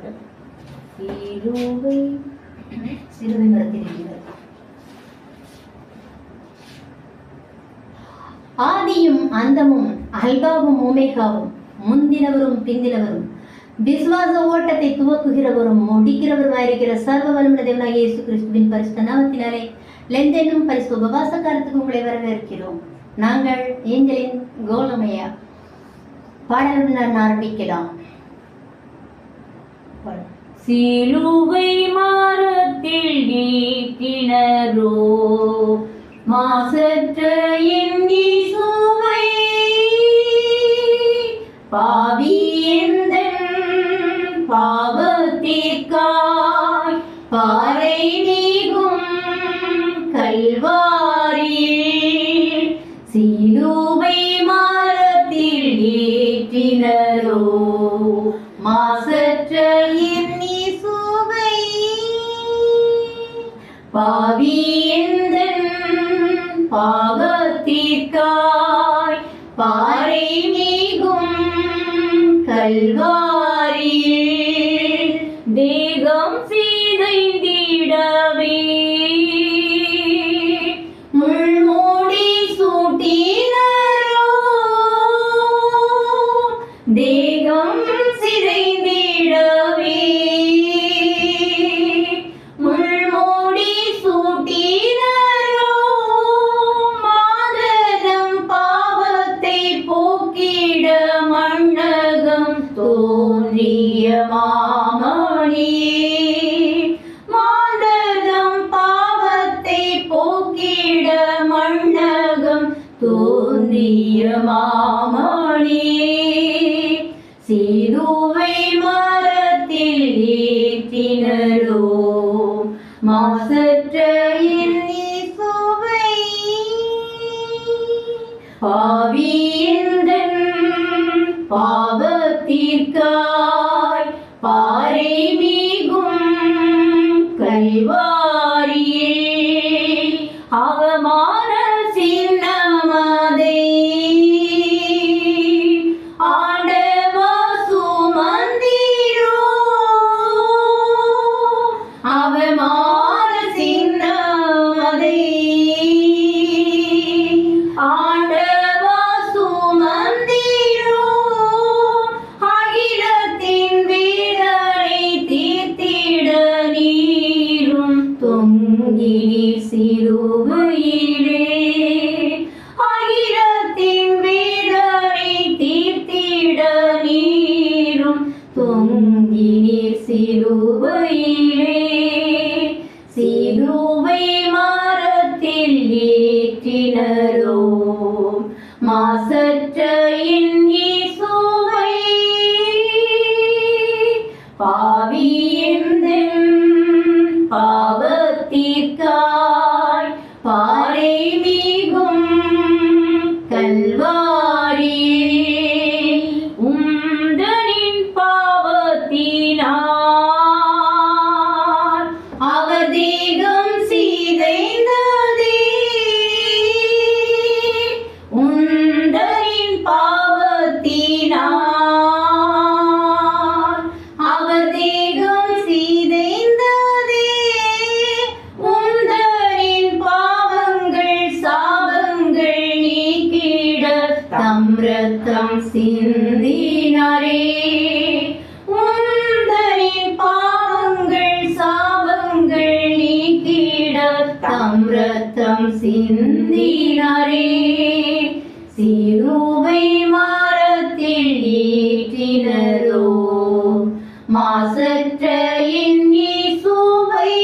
பாட்டு சிலுவை சிறுவை மரத்திருக்கிறது ஆதியும் அந்தமும் அல்பாவும் ஒமேகாவும் முந்தினவரும் பிந்தினவரும் விசுவாச ஓட்டத்தை துவக்குகிறவரும் முடிக்கிறவருமாயிருக்கிற சர்வ வல்லமுள்ள தேவனாகிய இயேசு கிறிஸ்துவின் பரிசுத்த நாமத்தினாலே லெந்தென்னும் பரிசு உபவாச காலத்துக்கு உங்களை வரவேற்கிறோம். நாங்கள் ஏஞ்சலின் கோலமையா. பாடலுடன் நான் ஆரம்பிக்கலாம். சிலுவை மரத்தில் நீட்டினரோ மாசற்ற என் இயேசுவை பாவி எந்த பாவத்திற்காய் பாறை நீகும் கல்வாரியில் சிலுவை மரத்தில் ஏற்றினரோ பாவி பாவத்திற்காய்? பாறை நீகும் கல்வா தோன்றிய மாமணியே மாதரம் பாவத்தை போக்கிட மண்ணகம் தோன்றிய மாமணியே சிலுவை மரத்தில் ஏற்றினரோ மாசற்ற என் இயேசுவை பாவி தீர்க்காய். பாறை மீகும் கல்வாரியில் அவமான சின்னமதை. ஆண்டவா சுமந்திரோ. அவமான சிலுவையிலே சிலுவை மரத்தில் ஏற்றினரோ மாசற்ற தம் சிந்தினரே. சிந்தினாரே உந்தனின் பாவங்கள் சாபங்கள் நீக்கிட தம் சிந்தினரே. சிந்தினாரே சிலுவை மரத்தில் ஏற்றினரோ மாசற்ற என் இயேசுவை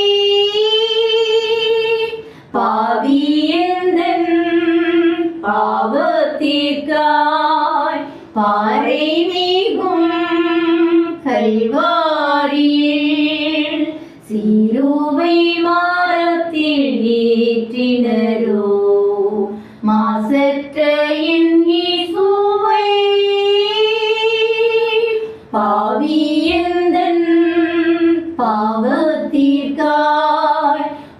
பாவி எந்தன் பாவ பாவத்திற்காய் பாறை நீகும் கல்வாரியில் சீருவை மாரத்தில் ஏற்றினரோ. மாசற்ற சூவை பாவியந்தன் பாவத்திற்காய்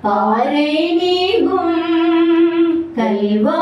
பாறை நீகும் கல்வா